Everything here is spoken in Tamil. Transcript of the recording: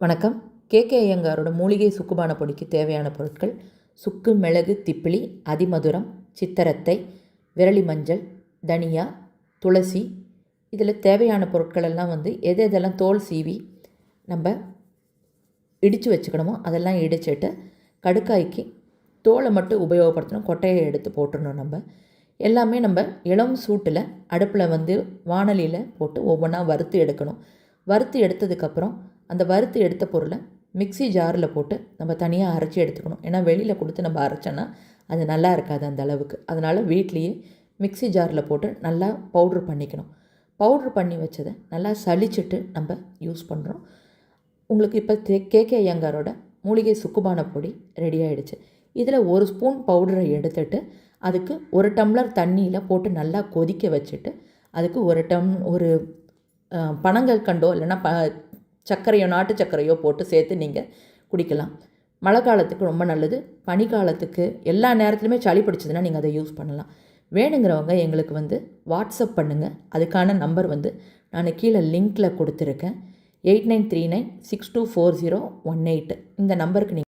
வணக்கம். கேகே ஐயங்காரோட மூலிகை சுக்குபான பொடிக்கு தேவையான பொருட்கள் சுக்கு மிளகு திப்பிலி அதிமதுரம் சித்தரத்தை விரலி மஞ்சள் தனியா துளசி. இதில் தேவையான பொருட்கள் எல்லாம் வந்து எது எதெல்லாம் தோல் சீவி நம்ம இடித்து வச்சுக்கணுமோ அதெல்லாம் இடிச்சிட்டு கடுக்காய்க்கு தோலை மட்டும் உபயோகப்படுத்தணும். கொட்டையை எடுத்து போட்டுடணும் நம்ம. எல்லாமே நம்ம இளம் சூட்டில் அடுப்பில் வந்து வானலியில் போட்டு ஒவ்வொன்றா வறுத்து எடுக்கணும். வறுத்து எடுத்ததுக்கப்புறம் அந்த வறுத்து எடுத்த பொருளை மிக்ஸி ஜாரில் போட்டு நம்ம தனியாக அரைச்சி எடுத்துக்கணும். ஏன்னா வெளியில் கொடுத்து நம்ம அரைச்சோன்னா அது நல்லா இருக்காது அந்த அளவுக்கு. அதனால் வீட்லேயே மிக்ஸி ஜாரில் போட்டு நல்லா பவுட்ரு பண்ணிக்கணும். பவுட்ரு பண்ணி வச்சதை நல்லா சளிச்சிட்டு நம்ம யூஸ் பண்ணுறோம் உங்களுக்கு இப்போ தே கேகே ஐயங்காரோட மூலிகை சுக்குபான பொடி ரெடி ஆகிடுச்சு இதில் ஒரு ஸ்பூன் பவுடரை எடுத்துட்டு அதுக்கு ஒரு டம்ளர் தண்ணியில் போட்டு நல்லா கொதிக்க வச்சுட்டு அதுக்கு ஒரு டம் ஒரு பனங்கற்கண்டோ பனங்கள் கண்டோ இல்லைன்னா ப சர்க்கரையோ நாட்டு சர்க்கரையோ போட்டு சேர்த்து நீங்கள் குடிக்கலாம். மழை காலத்துக்கு ரொம்ப நல்லது. பனி காலத்துக்கு எல்லா நேரத்துலையுமே சளி பிடிச்சதுன்னா நீங்கள் அதை யூஸ் பண்ணலாம். வேணுங்கிறவங்க எங்களுக்கு வந்து வாட்ஸ்அப் பண்ணுங்கள் அதுக்கான நம்பர் வந்து நான் கீழே லிங்க்கில் கொடுத்துருக்கேன். Eight nine three nine six two four zero one eight இந்த நம்பருக்கு நீங்கள்